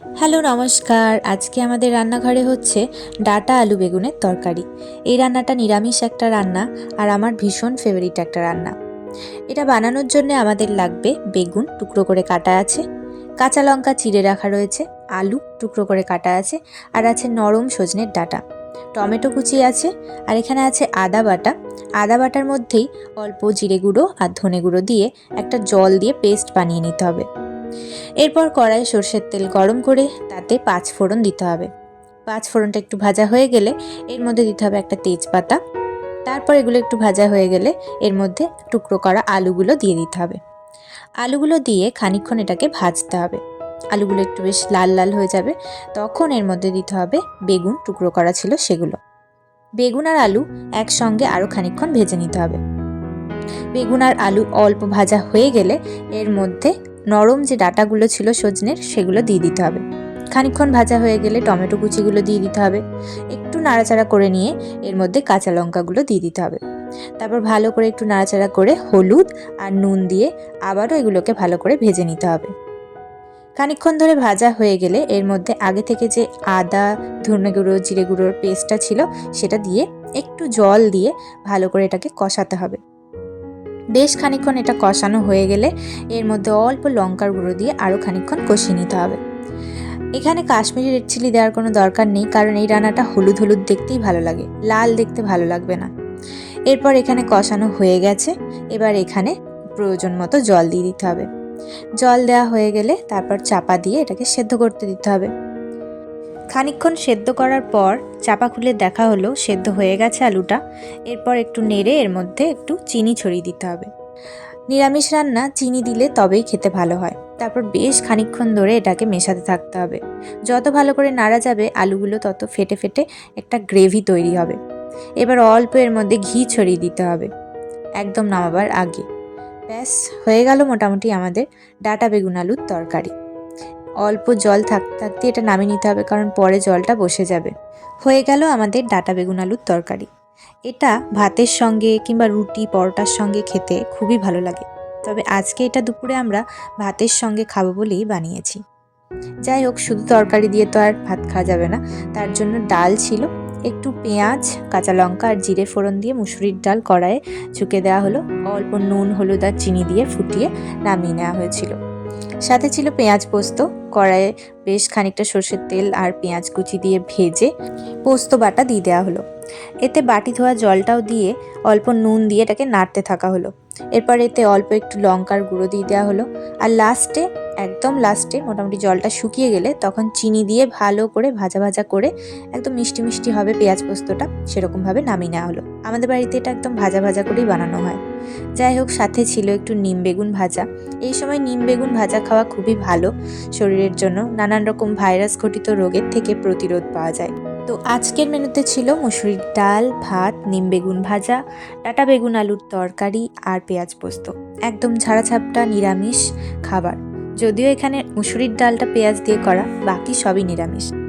Hello, নমস্কার। আজকে আমাদের রান্নাঘরে হচ্ছে ডাটা আলু বেগুনের তরকারি। এই রান্নাটা নিরামিষ একটা রান্না আর আমার ভীষণ ফেভারিট একটা রান্না। এটা বানানোর জন্য আমাদের লাগবে বেগুন টুকরো করে কাটা আছে, কাঁচা লঙ্কা চিড়ে রাখা রয়েছে, আলু টুকরো করে কাটা আছে, আর আছে নরম সজনের ডাটা। টমেটো কুচি আছে, আর এখানে আছে আদা বাটা। আদা বাটার মধ্যেই অল্প জিরে গুঁড়ো আর ধনে গুঁড়ো দিয়ে একটা জল দিয়ে পেস্ট বানিয়ে নিতে হবে। এরপর কড়াই সর্ষের তেল গরম করে তাতে পাঁচ ফোড়ন দিতে হবে। পাঁচ ফোড়নটা একটু ভাজা হয়ে গেলে এর মধ্যে দিতে হবে একটা তেজপাতা। তারপর এগুলো একটু ভাজা হয়ে গেলে এর মধ্যে টুকরো করা আলুগুলো দিয়ে দিতে হবে। আলুগুলো দিয়ে খানিকক্ষণ এটাকে ভাজতে হবে। আলুগুলো একটু বেশ লাল লাল হয়ে যাবে, তখন এর মধ্যে দিতে হবে বেগুন, টুকরো করা ছিল সেগুলো। বেগুন আর আলু একসঙ্গে আরও খানিকক্ষণ ভেজে নিতে হবে। বেগুন আর আলু অল্প ভাজা হয়ে গেলে এর মধ্যে নরম যে ডাটাগুলো ছিল সজনের, সেগুলো দিয়ে দিতে হবে। খানিকক্ষণ ভাজা হয়ে গেলে টমেটো কুচিগুলো দিয়ে দিতে হবে। একটু নাড়াচাড়া করে নিয়ে এর মধ্যে কাঁচা লঙ্কাগুলো দিয়ে দিতে হবে। তারপর ভালো করে একটু নাড়াচাড়া করে হলুদ আর নুন দিয়ে আবারও এগুলোকে ভালো করে ভেজে নিতে হবে। খানিকক্ষণ ধরে ভাজা হয়ে গেলে এর মধ্যে আগে থেকে যে আদা, ধনে গুঁড়ো, জিরে গুঁড়োর পেস্টটা ছিল, সেটা দিয়ে একটু জল দিয়ে ভালো করে এটাকে কষাতে হবে। বেশ খানিকক্ষণ এটা কষানো হয়ে গেলে এর মধ্যে অল্প লঙ্কার গুঁড়ো দিয়ে আরও খানিকক্ষণ কষিয়ে নিতে হবে। এখানে কাশ্মীরি রেড চিলি দেওয়ার কোনো দরকার নেই, কারণ এই রান্নাটা হলুদ হলুদ দেখতেই ভালো লাগে, লাল দেখতে ভালো লাগবে না। এরপর এখানে কষানো হয়ে গেছে, এবার এখানে প্রয়োজন মতো জল দিয়ে দিতে হবে। জল দেওয়া হয়ে গেলে তারপর চাপা দিয়ে এটাকে সেদ্ধ করতে দিতে হবে। খানিকক্ষণ সেদ্ধ করার পর চাপা খুলে দেখা হলো, সেদ্ধ হয়ে গেছে আলুটা। এরপর একটু নেড়ে এর মধ্যে একটু চিনি ছড়িয়ে দিতে হবে। নিরামিষ রান্না, চিনি দিলে তবেই খেতে ভালো হয়। তারপর বেশ খানিকক্ষণ ধরে এটাকে মেশাতে থাকতে হবে। যত ভালো করে নাড়া যাবে, আলুগুলো তত ফেটে ফেটে একটা গ্রেভি তৈরি হবে। এবার অল্প এর মধ্যে ঘি ছড়িয়ে দিতে হবে। একদম নামাবার আগে। ব্যাস, হয়ে গেল মোটামুটি আমাদের ডাটা বেগুন আলুর তরকারি। অল্প জল থাকতে থাকতে এটা নামিয়ে নিতে হবে কারণ পরে জলটা বসে যাবে। হয়ে গেল আমাদের ডাটা বেগুন আলুর তরকারি। এটা ভাতের সঙ্গে কিংবা রুটি, পরোটার সঙ্গে খেতে খুবই ভালো লাগে। তবে আজকে এটা দুপুরে আমরা ভাতের সঙ্গে খাব বলেই বানিয়েছি। যাই হোক, শুধু তরকারি দিয়ে তো আর ভাত খাওয়া যাবে না। তার জন্য ডাল ছিল। একটু পেঁয়াজ, কাঁচা লঙ্কা আর জিরে ফোড়ন দিয়ে মুসুরির ডাল কড়াইয়ে ঝুঁকে দেওয়া হলো। অল্প নুন, হলুদ আর চিনি দিয়ে ফুটিয়ে নামিয়ে নেওয়া হয়েছিল। সাথে ছিল পেঁয়াজ পোস্ত, কড়াইয়ে বেশ খানিকটা সর্ষের তেল আর পেঁয়াজ কুচি দিয়ে ভেজে পোস্ত বাটা দিয়ে দেওয়া হলো। এতে বাটি ধোয়া জলটাও দিয়ে অল্প নুন দিয়ে এটাকে নাড়তে থাকা হলো। এরপর এতে অল্প একটু লঙ্কার গুঁড়ো দিয়ে দেওয়া হলো। আর লাস্টে একদম লাস্টে মোটামুটি জলটা শুকিয়ে গেলে তখন চিনি দিয়ে ভালো করে ভাজা ভাজা করে একদম মিষ্টি মিষ্টি হবে পেঁয়াজ পোস্তটা সেরকমভাবে নামিয়ে নেওয়া হলো। আমাদের বাড়িতে এটা একদম ভাজা ভাজা করেই বানানো হয়। যাই হোক, সাথে ছিল একটু নিম বেগুন ভাজা। এই সময় নিম বেগুন ভাজা খাওয়া খুবই ভালো শরীরের জন্য। নানান রকম ভাইরাস ঘটিত রোগের থেকে প্রতিরোধ পাওয়া যায়। তো আজকের মেনুতে ছিল মুসুরির ডাল, ভাত, নিম বেগুন ভাজা, ডাটা বেগুন আলুর তরকারি আর পেঁয়াজ পোস্ত। একদম ঝাড়াঝাপটা নিরামিষ খাবার। যদিও এখানে মুসুরির ডালটা পেঁয়াজ দিয়ে করা, বাকি সবই নিরামিষ।